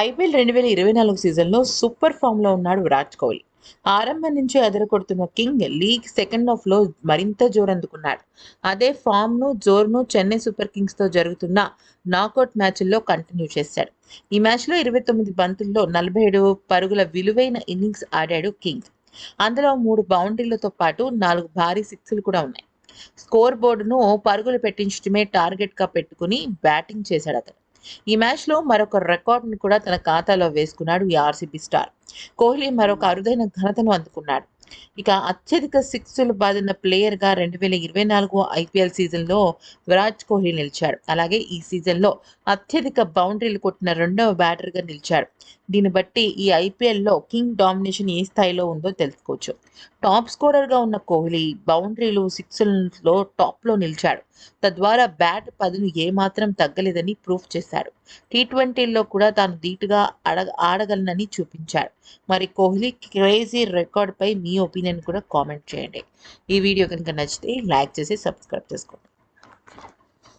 IPL రెండు వేల ఇరవై నాలుగు సీజన్లో సూపర్ ఫామ్లో ఉన్నాడు విరాట్ కోహ్లీ. ఆరంభం నుంచి అదరకొడుతున్న కింగ్ లీగ్ సెకండ్ హాఫ్లో మరింత జోరందుకున్నాడు. అదే ఫామ్ను జోర్ను చెన్నై సూపర్ కింగ్స్తో జరుగుతున్న నాకౌట్ మ్యాచ్ల్లో కంటిన్యూ చేశాడు. ఈ మ్యాచ్లో ఇరవై తొమ్మిది బంతుల్లో నలభై ఏడు పరుగుల విలువైన ఇన్నింగ్స్ ఆడాడు కింగ్. అందులో మూడు బౌండరీలతో పాటు నాలుగు భారీ సిక్స్లు కూడా ఉన్నాయి. స్కోర్ బోర్డును పరుగులు పెట్టించడమే టార్గెట్గా పెట్టుకుని బ్యాటింగ్ చేశాడు అతను. ఈ మ్యాచ్లో మరొక రికార్డును కూడా తన ఖాతాలో వేసుకున్నాడు ఈ ఆర్సీబీ స్టార్. కోహ్లీ మరొక అరుదైన ఘనతను అందుకున్నాడు. ఇక అత్యధిక సిక్స్లు బాదిన ప్లేయర్గా రెండు వేల ఇరవై నాలుగు ఐపీఎల్ సీజన్లో విరాట్ కోహ్లీ నిలిచాడు. అలాగే ఈ సీజన్లో అత్యధిక బౌండరీలు కొట్టిన రెండవ బ్యాటర్గా నిలిచాడు. దీన్ని బట్టి ఈ ఐపీఎల్లో కింగ్ డామినేషన్ ఏ స్థాయిలో ఉందో తెలుసుకోవచ్చు. టాప్ స్కోరర్గా ఉన్న కోహ్లీ బౌండరీలు సిక్స్లలో టాప్లో నిలిచాడు. తద్వారా బ్యాట్ పదును ఏమాత్రం తగ్గలేదని ప్రూఫ్ చేశాడు. టీ ట్వంటీల్లో కూడా తాను ధీటుగా అడగ ఆడగలనని చూపించాడు. మరి కోహ్లీ క్రేజీ రికార్డ్పై మీ ఒపీనియన్ కూడా కామెంట్ చేయండి. ఈ వీడియో కనుక నచ్చితే లైక్ చేసి సబ్స్క్రైబ్ చేసుకోండి.